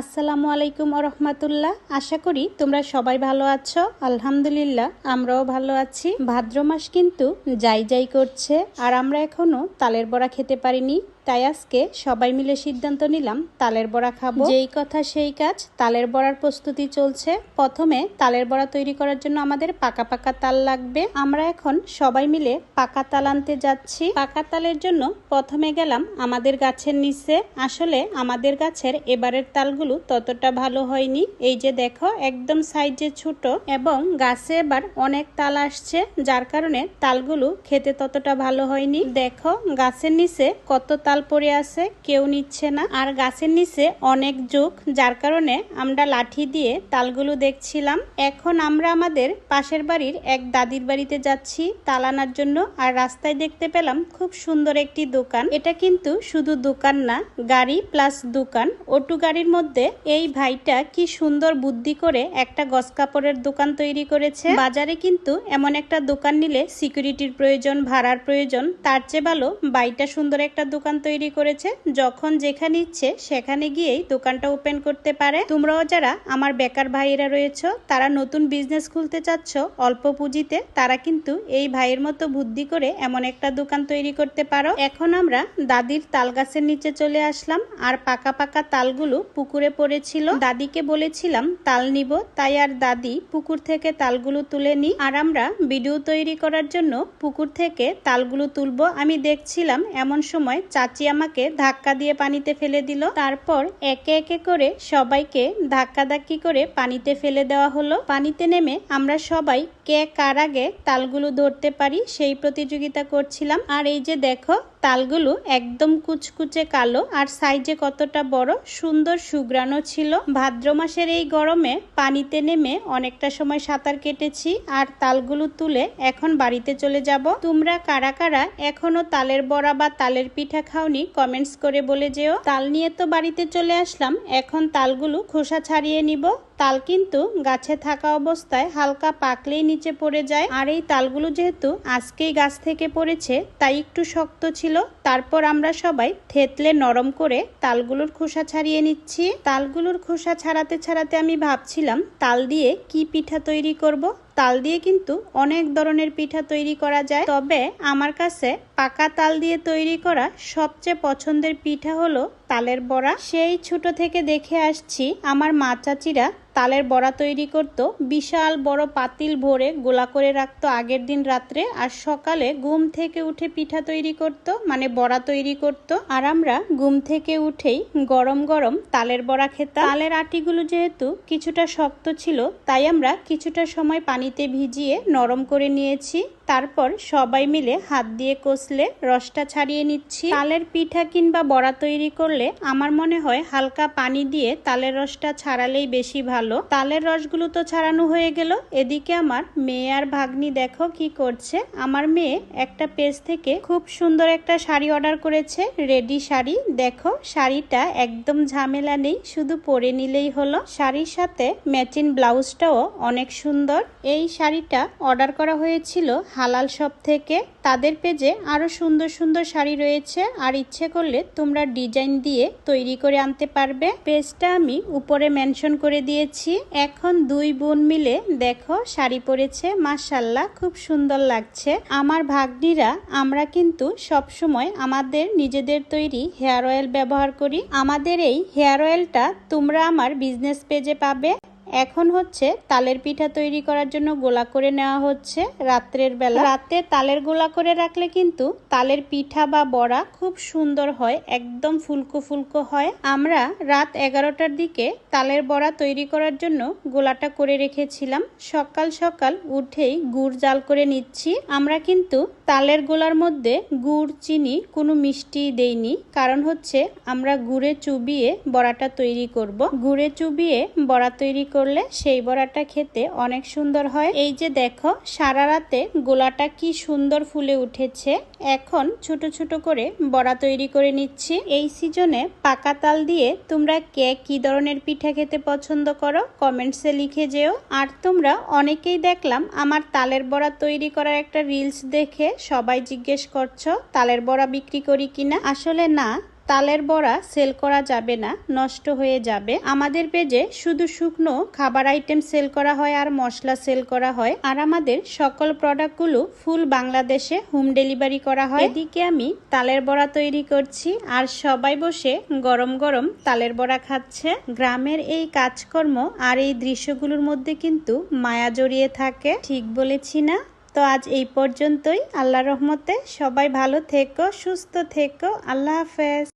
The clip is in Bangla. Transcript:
আসসালামু আলাইকুম রহমাতুল্লাহ। আশা করি তোমরা সবাই ভালো আছো। আলহামদুলিল্লাহ, আমরাও ভালো আছি। ভাদ্র মাস কিন্তু যাই যাই করছে, আর আমরা এখনও তালের বড়া খেতে পারিনি। তাই আজকে সবাই মিলে সিদ্ধান্ত নিলাম, তালের বড়া খাব। যেই কথা সেই কাজ, তালের বড়ার প্রস্তুতি চলছে। প্রথমে তালের বড়া তৈরি করার জন্য আমাদের পাকা পাকা তাল লাগবে। আমরা এখন সবাই মিলে পাকা তাল আনতে যাচ্ছি। পাকা তালের জন্য প্রথমে গেলাম আমাদের গাছের নিচে। আসলে আমাদের গাছের এবারের তালগুলো ততটা ভালো হয়নি। এই যে দেখো, একদম সাইজে ছোট এবং গাছে এবার অনেক তাল আসছে, যার কারণে তালগুলো খেতে ততটা ভালো হয়নি। দেখো, গাছের নিচে কত তাল তাল পড়ে আছে, কেউ নিচ্ছে না। আর গাছের নিচে অনেক যুগ যার কারণে আমরা লাঠি দিয়ে তালগুলো দেখছিলাম। এখন আমরা আমাদের পাশের বাড়ির এক দাদির বাড়িতে যাচ্ছি তাল আনার জন্য, আর রাস্তায় দেখতে পেলাম খুব সুন্দর একটি দোকান। এটা কিন্তু শুধু দোকান না, গাড়ি প্লাস দোকান। অটু গাড়ির মধ্যে এই ভাইটা কি সুন্দর বুদ্ধি করে একটা গস কাপড়ের দোকান তৈরি করেছে? বাজারে কিন্তু এমন একটা দোকান নিলে সিকিউরিটির প্রয়োজন, ভাড়ার প্রয়োজন, তার চেয়ে ভালো বাইটা সুন্দর একটা দোকান তৈরি করেছে। যখন যেখানে ইচ্ছে সেখানে গিয়েই দোকানটা ওপেন করতে পারে। তোমরাও যারা আমার বেকার ভাইয়েরা রয়েছে, তারা নতুন বিজনেস খুলতে চাচ্ছ, অল্প পুঁজিতে, তারা কিন্তু এই ভাইয়ের মতো বুদ্ধি করে এমন একটা দোকান তৈরি করতে পারো। এখন আমরা দাদির তাল গাছের নিচে চলে আসলাম। আর পাকা পাকা তালগুলো পুকুরে পড়েছিল। দাদিকে বলেছিলাম, তাল নিব, তাই আর দাদি, পুকুর থেকে তালগুলো তুলে নি। আর আমরা ভিডিও তৈরি করার জন্য পুকুর থেকে তালগুলো তুলবো। আমি দেখছিলাম এমন সময় চাচি আমাকে ধাক্কা দিয়ে পানিতে ফেলে দিল। তারপর একে একে করে সবাইকে ধাক্কা ধাক্কি করে পানিতে ফেলে দেওয়া হলো। পানিতে নেমে আমরা সবাই কে কার আগে তালগুলো ধরতে পারি সেই প্রতিযোগিতা করছিলাম। আর এই যে দেখো তালগুলো একদম কুচকুচে কালো আর সাইজে কতটা বড়, সুন্দর সুগ্রানো ছিল। ভাদ্র মাসের এই গরমে পানিতে নেমে অনেকটা সময় সাঁতার কেটেছি আর তালগুলো তুলে এখন বাড়িতে চলে যাব। তোমরা কারা কারা এখনও তালের বড়া বা তালের পিঠা খাওনি কমেন্টস করে বলে যেও। তাল নিয়ে তো বাড়িতে চলে আসলাম, এখন তালগুলো খোসা ছাড়িয়ে নিব। তাল কিন্তু গাছে থাকা অবস্থায় হালকা পাকলেই নিচে পড়ে যায়। আর এই তালগুলো যেহেতু আজকেই গাছ থেকে পড়েছে, তাই একটু শক্ত ছিল। তারপর আমরা সবাই থেতলে নরম করে তালগুলোর খোসা ছাড়িয়ে নিচ্ছি। তালগুলোর খোসা ছাড়াতে ছাড়াতে আমি ভাবছিলাম, তাল দিয়ে কি পিঠা তৈরি করব? তাল দিয়ে কিন্তু অনেক ধরনের পিঠা তৈরি করা যায়। তবে আমার কাছে পাকা তাল দিয়ে তৈরি করা সবচেয়ে পছন্দের পিঠা হলো তালের বড়া। সেই ছোট থেকে দেখে আসছি আমার মা চাচিরা তালের বড়া তৈরি করত। বিশাল বড় পাতিল ভরে গোলা করে রাখতো আগের দিন রাত্রে আর সকালে ঘুম থেকে উঠে পিঠা তৈরি করত মানে বড়া তৈরি করত। আর আমরা ঘুম থেকে উঠেই গরম গরম তালের বড়া খেতাম। তালের আটিগুলো যেহেতু কিছুটা শক্ত ছিল, তাই আমরা কিছুটা সময় পানিতে ভিজিয়ে নরম করে নিয়েছি। তারপর সবাই মিলে হাত দিয়ে কষলে রসটা ছাড়িয়ে নিচ্ছি। তালের পিঠা কিংবা বড়া তৈরি করলে আমার মনে হয় হালকা পানি দিয়ে তালের রসটা ছাড়ালেই বেশি ভালো। তালের রসগুলো তো ছাড়ানো হয়ে গেল। এদিকে আমার মেয়ে আর ভাগ্নি দেখো কি করছে। আমার মেয়ে একটা পেজ থেকে খুব সুন্দর একটা শাড়ি অর্ডার করেছে, রেডি শাড়ি। দেখো, শাড়িটা একদম ঝামেলা নেই, শুধু পরে নিলেই হলো। শাড়ির সাথে ম্যাচিং ব্লাউজটাও অনেক সুন্দর। এই শাড়িটা অর্ডার করা হয়েছিল হালাল শপ থেকে। তাদের পেজে আরও সুন্দর সুন্দর শাড়ি রয়েছে আর ইচ্ছে করলে তোমরা ডিজাইন দিয়ে তৈরি করে আনতে পারবে। পেজটা আমি উপরে মেনশন করে দিয়েছি। এখন দুই বোন মিলে দেখো শাড়ি পরেছে। মাসাল্লাহ খুব সুন্দর লাগছে। আমার ভাগ্নিরা, আমরা কিন্তু সব সময় আমাদের নিজেদের তৈরি হেয়ার অয়েল ব্যবহার করি। আমাদের এই হেয়ার অয়েলটা তোমরা আমার বিজনেস পেজে পাবে। এখন হচ্ছে তালের পিঠা তৈরি করার জন্য গোলা করে নেওয়া হচ্ছে রাত্রের বেলা। রাতে তালের গোলা করে রাখলে কিন্তু তালের পিঠা বা বড়া খুব সুন্দর হয়, একদম ফুলকো ফুলকো হয়। আমরা রাত এগারোটার দিকে তালের বড়া তৈরি করার জন্য গোলাটা করে রেখেছিলাম। সকাল সকাল উঠেই গুড় জাল করে নিচ্ছি। আমরা কিন্তু তালের গোলার মধ্যে গুড়, চিনি কোনো মিষ্টি দেইনি। কারণ হচ্ছে আমরা গুড়ে চুবিয়ে বড়াটা তৈরি করব। গুড়ে চুবিয়ে বড়া তৈরি করলে সেই বড়াটা খেতে অনেক সুন্দর হয়। এই যে দেখো, সারা রাতে গোলাটা কি সুন্দর ফুলে উঠেছে। এখন ছোট ছোট করে বড়া তৈরি করে নিচ্ছি। এই সিজনে পাকা তাল দিয়ে তোমরা কে কি ধরনের পিঠা খেতে পছন্দ করো কমেন্টসে লিখে যেও। আর তোমরা অনেকেই দেখলাম আমার তালের বড়া তৈরি করার একটা রিলস দেখে সবাই জিজ্ঞেস করছ, তালের বড়া বিক্রি করি কিনা? আসলে না, তালের বড়া সেল করা যাবে না, নষ্ট হয়ে যাবে। আমাদের পেজে শুধু শুকনো খাবার আইটেম সেল করা হয় আর মশলা সেল করা হয়। আর আমাদের সকল প্রোডাক্টগুলো ফুল বাংলাদেশে হোম ডেলিভারি করা হয়। এদিকে আমি তালের বড়া তৈরি করছি আর সবাই বসে গরম গরম তালের বড়া খাচ্ছে। গ্রামের এই কাজকর্ম আর এই দৃশ্যগুলোর মধ্যে কিন্তু মায়া জড়িয়ে থাকে। ঠিক বলেছি না? তো আজ এই পর্যন্তই। আল্লাহ রহমতে সবাই ভালো থেকো সুস্থ থেকো। আল্লাহ হাফেজ।